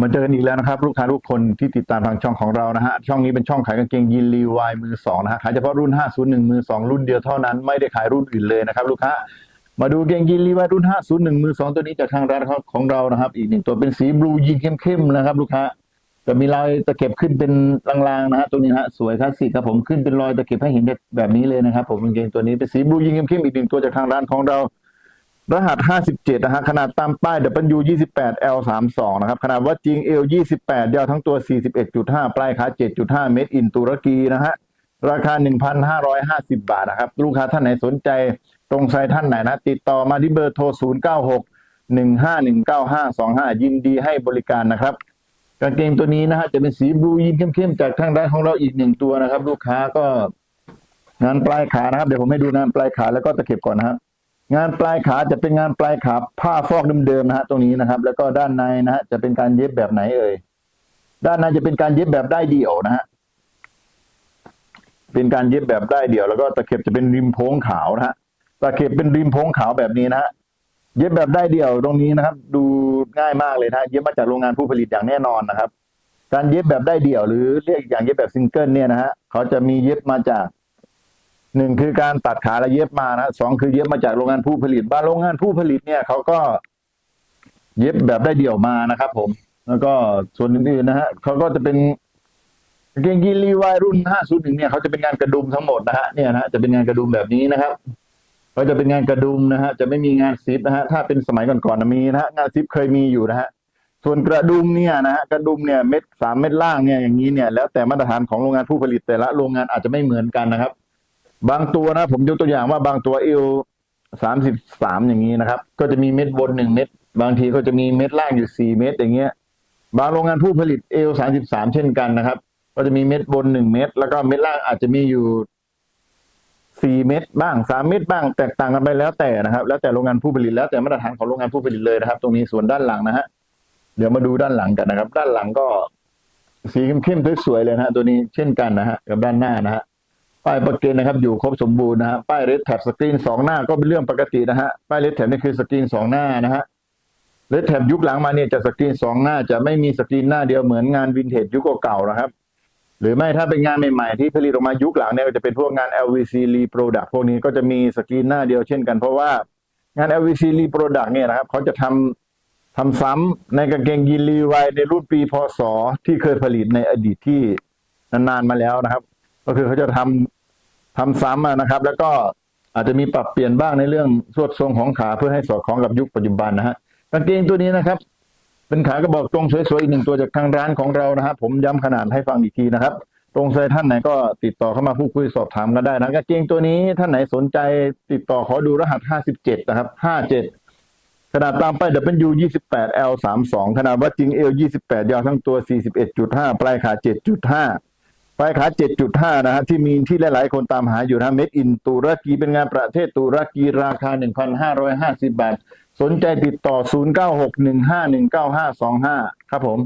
มาเจอกันอีกแล้วนะครับลูกค้าทุกคนที่ติดตามทางช่องของเรานะฮะช่องนี้เป็นช่องขายกางเกงยีนรีวายมือสองนะฮะขายเฉพาะรุ่น 501 มือสองรุ่นเดียวเท่านั้นไม่ได้ขายรุ่นอื่นเลยนะครับ ลูกค้ามาดูกางเกงยีนรีวายรุ่น 501 มือสองตัวนี้จากทางร้านของเรานะครับ อีกหนึ่งตัวเป็นสีบลูยีนเข้มๆนะครับ ลูกค้าจะมีรอยตะเข็บขึ้นเป็นลางๆนะฮะตรงนี้ฮะสวยคลาสสิกครับผมขึ้นเป็นรอยตะเข็บให้เห็นแบบนี้เลยนะครับผมกางเกงตัวนี้เป็นสีบลูยีนเข้มๆอีกหนึ่งตัวจากทางร้านของเรา รหัส 57 นะฮะ ขนาดตามป้าย W 28 L 32นะครับ ขนาดวัดจริง L 28 ยาวทั้งตัว 41.5 ปลายขา 7.5 เมตร อินตุรกีนะฮะ ราคา 1,550 บาทนะครับ ลูกค้าท่านไหนสนใจ ตรงไซท่านไหนนะ ติดต่อมาที่เบอร์โทร 096 1519525 ยินดีให้บริการนะครับ กางเกงตัวนี้นะฮะ จะเป็นสีบลูยีนเข้มๆ จากทางด้านของเราอีกหนึ่งตัวนะครับ ลูกค้าก็งานปลายขานะครับ เดี๋ยวผมให้ดูงานปลายขาแล้วก็ตะเข็บก่อนนะครับ งานปลายขาจะเป็นงานปลายขาผ้าฟอกเดิมๆนะฮะตรงนี้นะครับ แล้วก็ด้านในนะฮะจะเป็นการเย็บแบบไหนเอ่ยด้านในจะเป็นการเย็บแบบได้เดี่ยวนะฮะเป็นการเย็บแบบได้เดี่ยว แล้วก็ตะเข็บจะเป็นริมโพงขาวนะฮะตะเข็บเป็นริมโพงขาวแบบนี้นะฮะเย็บแบบได้เดี่ยวตรงนี้นะครับ ดูง่ายมากเลยนะเย็บมาจากโรงงานผู้ผลิตอย่างแน่นอนนะครับ การเย็บแบบได้เดี่ยว หรือเรียกอย่างเย็บแบบซิงเกิลเนี่ยนะฮะเขาจะมีเย็บมาจาก หนึ่งคือการตัดขาและเย็บมานะสองคือเย็บมาจากโรงงานผู้ผลิตบ้างโรงงานผู้ผลิตเนี่ยเขาก็เย็บแบบได้เดี่ยวมานะครับ ผม แล้วก็ส่วนอื่นๆนะฮะเขาก็จะเป็นเกงยีนรีวายรุ่น501เนี่ยเขาจะเป็นงานกระดุมทั้งหมดนะฮะเนี่ยนะฮะจะเป็นงานกระดุมแบบนี้นะครับก็จะเป็นงานกระดุมนะฮะจะไม่มีงานซิปนะฮะถ้าเป็นสมัยก่อนๆมีนะฮะงานซิปเคยมีอยู่นะฮะส่วนกระดุมเนี่ยนะฮะกระดุมเนี่ยเม็ดสามเม็ดล่างเนี่ยอย่างนี้เนี่ยแล้วแต่มาตรฐานของโรงงานผู้ผลิตแต่ละโรงงานอาจจะไม่เหมือนกันนะครับ บางตัวนะ ผมยกตัวอย่างว่าบางตัวเอวสามสิบสามอย่างนี้นะครับ ก็จะมีเม็ดบนหนึ่งเม็ดบางทีก็จะมีเม็ดล่างอยู่สี่เม็ดอย่างเงี้ย บางโรงงานผู้ผลิตเอลสามสิบสามเช่นกันนะครับ ก็จะมีเม็ดบนหนึ่งเม็ดแล้วก็เม็ดล่างอาจจะมีอยู่สี่เม็ดบ้างสามเม็ดบ้างแตกต่างกันไปแล้วแต่นะครับ แล้วแต่โรงงานผู้ผลิตแล้วแต่มาตรฐานของโรงงานผู้ผลิตเลยนะครับ ตรงนี้ส่วนด้านหลังนะฮะเดี๋ยวมาดูด้านหลังกันนะครับ ด้านหลังก็สีเข้มๆสวยๆเลยนะฮะตัวนี้เช่นกันนะฮะกับด้านหน้านะฮะ ป้ายประกันนะครับ อยู่ครบสมบูรณ์นะฮะป้ายเรดแท็บสกรีนสองหน้าก็เป็นเรื่องปกตินะฮะป้ายเรดแท็บนี่คือสกรีนสองหน้านะฮะเรดแท็บยุคหลังมาเนี่ยจะสกรีนสองหน้า จะไม่มีสกรีนหน้าเดียวเหมือนงานวินเทจยุคเก่าๆนะครับ หรือไม่ถ้าเป็นงานใหม่ๆ ที่ผลิตออกมายุคหลังเนี่ยก็จะเป็นพวกงาน LVC reproduct พวกนี้ก็จะมีสกรีนหน้าเดียวเช่นกันเพราะว่างาน LVC reproduct เนี่ยนะครับเขาจะทำทำซ้ำในกางเกงยีนรีไวในรุ่นปีพศที่เคยผลิตในอดีตที่นานๆมาแล้วนะครับ ก็คือเขาจะทำ ทำซ้ำนะครับ แล้วก็อาจจะมีปรับเปลี่ยนบ้างในเรื่องสวดทรงของขาเพื่อให้สอดคล้องกับยุคปัจจุบันนะฮะกางเกงตัวนี้นะครับ เป็นขากระบอกตรงสวยๆอีกหนึ่งตัวจากทางร้านของเรานะครับผมย้ำขนาดให้ฟังอีกทีนะครับ ตรงไซท่านไหนก็ติดต่อเข้ามาพูดคุยสอบถามกันได้นะกางเกงตัวนี้ท่านไหนสนใจติดต่อขอดูรหัส 57 นะครับ 57ขนาดตามไป้าย W 28 L 32ขนาดวัดจริง L 28 ยาวทั้งตัว 41.5 ปลายขา 7.5 ปลายขา 7.5 นะฮะที่มีที่หลาย ๆ คนตามหาอยู่นะเม็ดอินตุรกีเป็นงานประเทศตุรกีราคา 1,550 บาท สนใจติดต่อ 0961519525 ครับผม